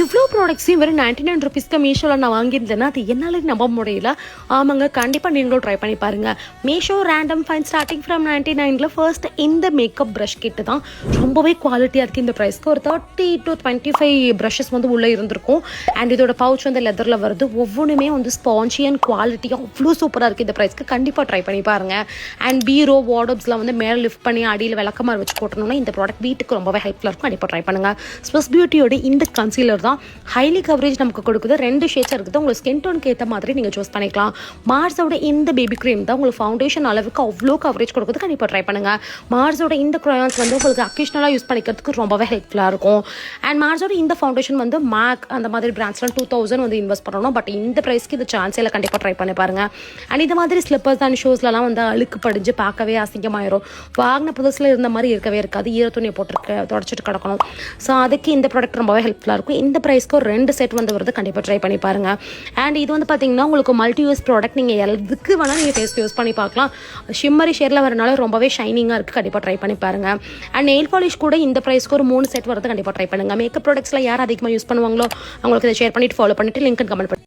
இவ்வளோ ப்ராடக்ட்ஸையும் வெறும் ninety nine ருபீஸ்க்கு மீஷோவில் நான் வாங்கியிருந்தேன்னா அது என்னால் நம்ப முடியல. ஆமாங்க கண்டிப்பாக நீங்களும் ட்ரை பண்ணி பாருங்கள் Meesho random fine starting from ninety நைனில் ஃபர்ஸ்ட் இந்த மேக்கப் ப்ரஷ் கிட்டு தான். ரொம்பவே குவாலிட்டியாக இருக்குது இந்த ப்ரைஸ்க்கு ஒரு thirty to twenty five brushes வந்து உள்ளே இருந்திருக்கும். அண்ட் இதோட பவுச் வந்து லெதரில் வருது. ஒவ்வொன்றுமே வந்து ஸ்பான்ஜி அண்ட் குவாலிட்டியாக அவ்வளோ சூப்பராக இருக்குது இந்த ப்ரைஸ்க்கு கண்டிப்பாக ட்ரை பண்ணி பாருங்கள் அண்ட் பீரோ வார்டப்ஸ்லாம் வந்து மேலே லிஃப்ட் பண்ணி அடியில் விளக்கமாக வச்சு போட்டணும்னா இந்த ப்ராடக்ட் வீட்டுக்கு ரொம்பவே ஹெல்ப்ஃபுல்லாக இருக்கும். கண்டிப்பாக ட்ரை பண்ணுங்கள் ஸ்பெஸ் பியூட்டியோட இந்த கன்சீலர் தான் ஹைலி கவரேஜ் நமக்கு கொடுக்குது. ரெண்டு ஷேட்ஸ் இருக்குது. உங்களுக்கு ஸ்கின் டோனுக்கு ஏற்ற மாதிரி நீங்கள் சூஸ் பண்ணிக்கலாம். மார்ஸோட இந்த பேபி க்ரீம் தான் உங்களுக்கு ஃபவுண்டேஷன் அளவுக்கு அவ்வளோ கவரேஜ் கொடுக்குது. கண்டிப்பாக ட்ரை பண்ணுங்கள் மார்ஸோட இந்த க்ரையான்ஸ் வந்து உங்களுக்கு அக்கேஷனலாக யூஸ் பண்ணிக்கிறதுக்கு ரொம்பவே ஹெல்ப்ஃபுல்லாக இருக்கும். அண்ட் மார்ஸோட இந்த ஃபவுண்டேஷன் வந்து மேக் அந்த மாதிரி பிராண்ட்ஸ்லாம் டூ தௌசண்ட் வந்து இன்வெஸ்ட் பண்ணணும். பட் இந்த ப்ரைஸ்க்கு இது சான்ஸ் இல்லை கண்டிப்பாக ட்ரை பண்ணி பாருங்கள் அண்ட் இது மாதிரி ஸ்லிப்பர்ஸ் அண்ட் ஷூஸ்லலாம் வந்து அழுக்கு படிஞ்சு பார்க்கவே அசிங்கமாயிரும். வாங்கின புதுசில் இருந்த மாதிரி இருக்கவே இருக்காது. ஈரத்துணியை போட்டுருக்க தொடச்சிட்டு கிடக்கணும். ஸோ அதுக்கு இந்த ப்ராடக்ட் ரொம்பவே ஹெல்ப்ஃபுல்லாக இருக்கும். இந்த ப்ரைஸ்க்கு ஒரு ரெண்டு செட் வந்து வருது கண்டிப்பாக ட்ரை பண்ணி பாருங்க. அண்ட் இது வந்து பார்த்தீங்கன்னா உங்களுக்கு மல்டி யூஸ் ப்ராடக்ட் நீங்கள் எதுக்கு வேணால் நீங்கள் ஃபேஸ்க்கு யூஸ் பண்ணி பார்க்கலாம். ஷிம்மரி ஷேரில் வரனால ரொம்பவே ஷைனிங்காக இருக்குது கண்டிப்பாக ட்ரை பண்ணி பாருங்க. அண்ட் நெயில் பாலிஷ் கூட இந்த ப்ரைஸ்க்கு ஒரு மூணு செட் வரது கண்டிப்பாக ட்ரை பண்ணுங்கள் மேக்கப் ப்ராடக்ட்ஸில் யார் அதிகமாக யூஸ் பண்ணுவாங்களோ அவங்களுக்கு இதை ஷேர் பண்ணிட்டு ஃபாலோ பண்ணிட்டு லிங்க் கமெண்ட் பண்ணி